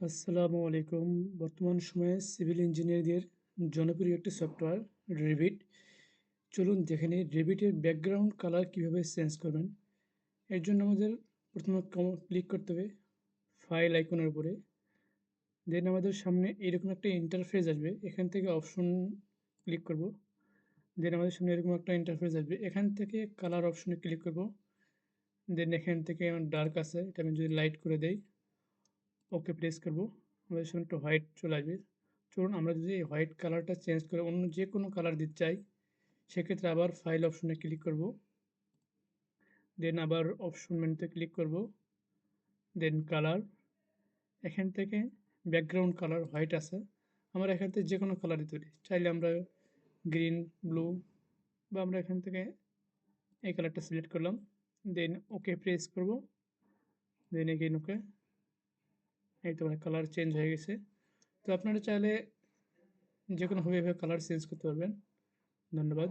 আসসালামু আলাইকুম। বর্তমান সময়ে সিভিল ইঞ্জিনিয়ারদের জনপ্রিয় একটি সফটওয়্যার রেবিট চলুন দেখে নিই রেভিটের ব্যাকগ্রাউন্ড কালার কীভাবে চেঞ্জ করবেন। এর জন্য আমাদের প্রথমে ক্লিক করতে হবে ফাইল আইকনের উপরে। দেন আমাদের সামনে এরকম একটা ইন্টারফেস আসবে, এখান থেকে অপশন ক্লিক করব। দেন আমাদের সামনে এরকম একটা ইন্টারফেস আসবে, এখান থেকে কালার অপশনে ক্লিক করব। দেন এখান থেকে আমার ডার্ক আছে, এটা আমি যদি লাইট করে দেই। ওকে প্রেস করব। আমাদের সামনে একটা হোয়াইট চলে আসবে। চলুন আমরা যদি এই হোয়াইট কালারটা চেঞ্জ করে অন্য যে কোনো কালার দিতে চাই, সেক্ষেত্রে আবার ফাইল অপশনে ক্লিক করব। দেন আবার অপশন মেনুতে ক্লিক করব। দেন কালার এখান থেকে ব্যাকগ্রাউন্ড কালার হোয়াইট আছে। আমরা এখান থেকে যে কোনো কালার দিতে পারি। চাইলে আমরা গ্রিন ব্লু বা আমরা এখান থেকে এই কালারটা সিলেক্ট করলাম। দেন ওকে প্রেস করব। দেন এগেইন ওকে এই তো মানে কালার চেঞ্জ হয়ে গেছে। তো আপনারা চাইলে যে কোনোভাবে এভাবে কালার চেঞ্জ করতে পারবেন। ধন্যবাদ।